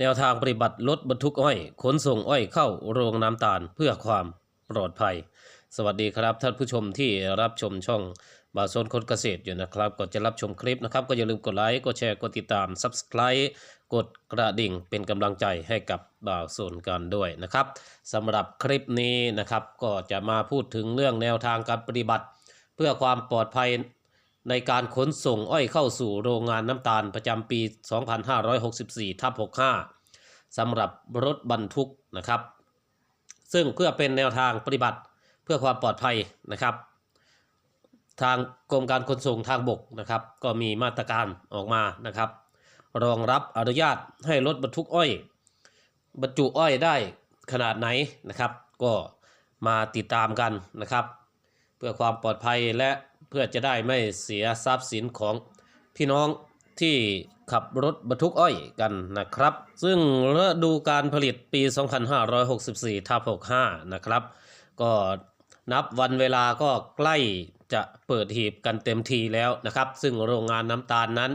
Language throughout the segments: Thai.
แนวทางปฏิบัติรถบรรทุกอ้อย ขนส่งอ้อยเข้าโรงน้ำตาลเพื่อความปลอดภัย สวัสดีครับท่านผู้ชมที่รับชมช่องบาโซนคนเกษตรอยู่นะครับก่อนจะรับชมคลิปนะครับ ก็อย่าลืมกดไลค์กดแชร์กดติดตาม Subscribe กดกระดิ่งเป็นกำลังใจให้กับบาโซนกันด้วยนะครับสำหรับคลิปนี้นะครับก็จะมาพูดถึงเรื่องแนวทางการปฏิบัติ เพื่อความปลอดภัย ในการขนส่งอ้อยเข้าสู่โรงงานน้ำตาลประจำปี 2564ทับ65สำหรับรถบรรทุกนะครับ ซึ่งเพื่อเป็นแนวทางปฏิบัติเพื่อความปลอดภัยนะครับ ทางกรมการขนส่งทางบกนะครับ ก็มีมาตรการออกมานะครับ รองรับอนุญาตให้รถบรรทุกอ้อย บรรจุอ้อยได้ขนาดไหนนะครับ ก็มาติดตามกันนะครับ เพื่อความปลอดภัยและ เพื่อจะได้ไม่เสียทรัพย์สินของพี่น้องที่ขับรถบรรทุกอ้อยกันนะครับ ซึ่งฤดูการผลิตปี 2564ทับ65 นะครับ ก็นับวันเวลาก็ใกล้จะเปิดหีบกันเต็มทีแล้วนะครับ ซึ่งโรงงานน้ำตาลนั้น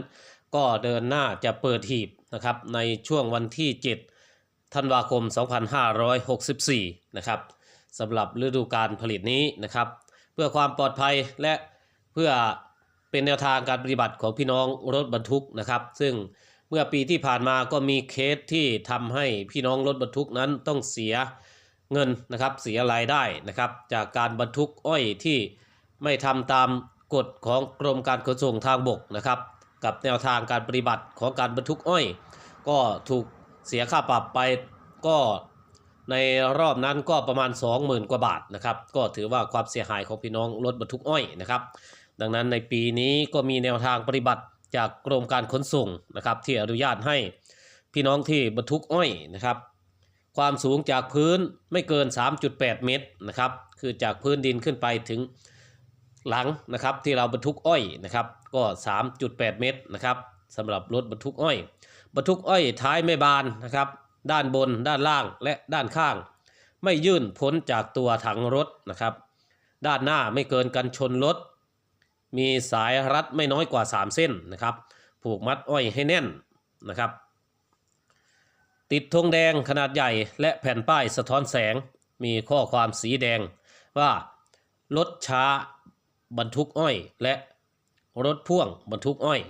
ก็เดินหน้าจะเปิดหีบนะครับในช่วงวันที่ 7 ธันวาคม 2564 นะครับสำหรับฤดูการผลิตนี้นะครับ เพื่อความปลอดภัยและ เพื่อเป็นแนวทางการปฏิบัติของพี่น้องรถบรรทุกนะครับ ซึ่งเมื่อปีที่ผ่านมาก็มีเคสที่ทำให้พี่น้องรถบรรทุกนั้นต้องเสียเงินนะครับเสียรายได้นะครับ จากการบรรทุกอ้อยที่ไม่ทำตามกฎของกรมการขนส่งทางบกนะครับ กับแนวทางการปฏิบัติของการบรรทุกอ้อย ก็ถูกเสียค่าปรับไปก็ในรอบนั้นก็ประมาณ 20,000 กว่าบาทนะครับ ก็ถือว่าความเสียหายของพี่น้องรถบรรทุกอ้อยนะครับ ดังนั้นในปีนี้ก็มีแนวทางปฏิบัติจากกรมการขนส่งนะครับ ที่อนุญาตให้พี่น้องที่บรรทุกอ้อยนะครับ ความสูงจากพื้นไม่เกิน 3.8 เมตรนะครับ คือจากพื้นดินขึ้นไปถึงหลังนะครับที่เราบรรทุกอ้อยนะครับก็ 3.8 เมตรนะครับสำหรับรถบรรทุกอ้อย บรรทุกอ้อยท้ายไม่บานนะครับ ด้านบนด้านล่างและด้านข้าง ไม่ยื่นพ้นจากตัวถังรถนะครับ ด้านหน้าไม่เกินกันชนรถ มีสายรัดไม่น้อยกว่า 3 เส้นนะครับ ผูกมัดอ้อยให้แน่นนะครับ ติดธงแดงขนาดใหญ่และแผ่นป้ายสะท้อนแสง มีข้อความสีแดงว่ารถช้าบรรทุกอ้อย และรถพ่วงบรรทุกอ้อย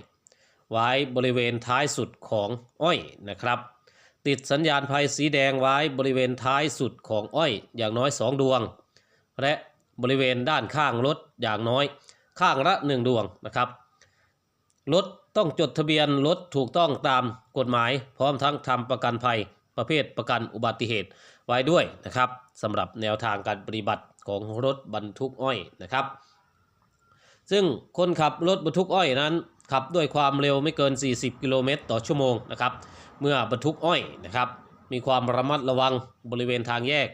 ไว้บริเวณท้ายสุดของอ้อยนะครับ ติดสัญญาณภัยสีแดงไว้บริเวณท้ายสุดของอ้อยอย่างน้อย 2 ดวง และบริเวณด้านข้างรถอย่างน้อย ข้างละ1ดวงนะครับรถต้องจดทะเบียนรถถูกต้องตามกฎหมาย พร้อมทั้งทำประกันภัยประเภทประกันอุบัติเหตุไว้ด้วยนะครับสำหรับแนวทางการปฏิบัติของรถบรรทุกอ้อยนะครับ ซึ่งคนขับรถบรรทุกอ้อยนั้นขับด้วยความเร็วไม่เกิน 40 กิโลเมตรต่อชั่วโมงนะครับ เมื่อบรรทุกอ้อยนะครับ มีความระมัดระวังบริเวณทางแยก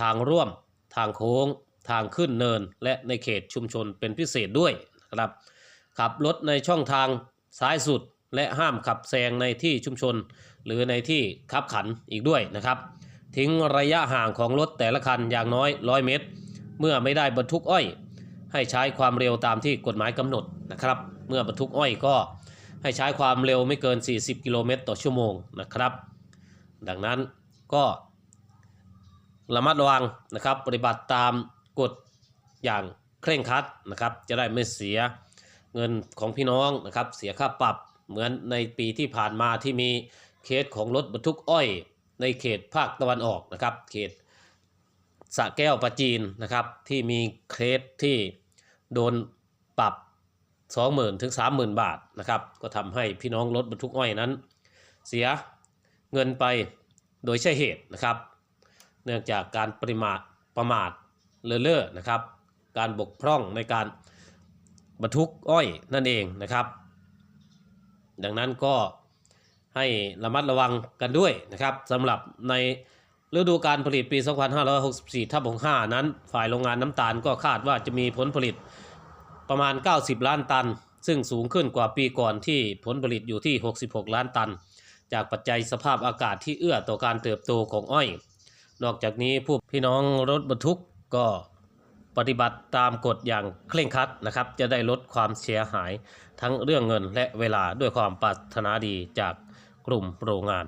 ทางร่วม ทางโค้ง ทางขึ้นเนินและในเขตชุมชนเป็นพิเศษด้วยนะครับ ขับรถในช่องทางซ้ายสุด และห้ามขับแซงในที่ชุมชน หรือในที่ขับขันอีกด้วยนะครับ ทิ้งระยะห่างของรถแต่ละคันอย่างน้อย 100 เมตร เมื่อไม่ได้บรรทุกอ้อย ให้ใช้ความเร็วตามที่กฎหมายกำหนดนะครับ เมื่อบรรทุกอ้อยก็ให้ใช้ความเร็วไม่เกิน 40 กิโลเมตรต่อชั่วโมงนะครับ ดังนั้นก็ระมัดระวังนะครับ ปฏิบัติตาม กฎอย่างเคร่งครัดนะครับ จะได้ไม่เสียเงินของพี่น้องนะครับ เสียค่าปรับเหมือนในปีที่ผ่านมาที่มีเคสของรถบรรทุกอ้อย ในเขตภาคตะวันออกนะครับ เขตสะแก้วปราจีนนะครับ ที่มีเคสที่โดนปรับ 20,000ถึง30,000 บาทนะครับ ก็ทำให้พี่น้องรถบรรทุกอ้อยนั้น เสียเงินไปโดยใช่เหตุนะครับ เนื่องจากการปริมาทประมาท เลอเล่อนะครับ การบกพร่องในการบรรทุกอ้อยนั่นเองนะครับ ดังนั้นก็ให้ระมัดระวังกันด้วยนะครับสำหรับในฤดูการผลิตปี 2564ทับ65 นั้น ฝ่ายโรงงานน้ำตาลก็คาดว่าจะมีผลผลิตประมาณ 90 ล้านตัน ซึ่งสูงขึ้นกว่าปีก่อนที่ผลผลิตอยู่ที่ 66 ล้านตัน จากปัจจัยสภาพอากาศที่เอื้อต่อการเติบโตของอ้อย นอกจากนี้ผู้พี่น้องรถบรรทุก ก็ปฏิบัติตามกฎอย่างเคร่งครัดนะครับ จะได้ลดความเสียหายทั้งเรื่องเงินและเวลาด้วยความปรารถนาดีจากกลุ่มโรงงาน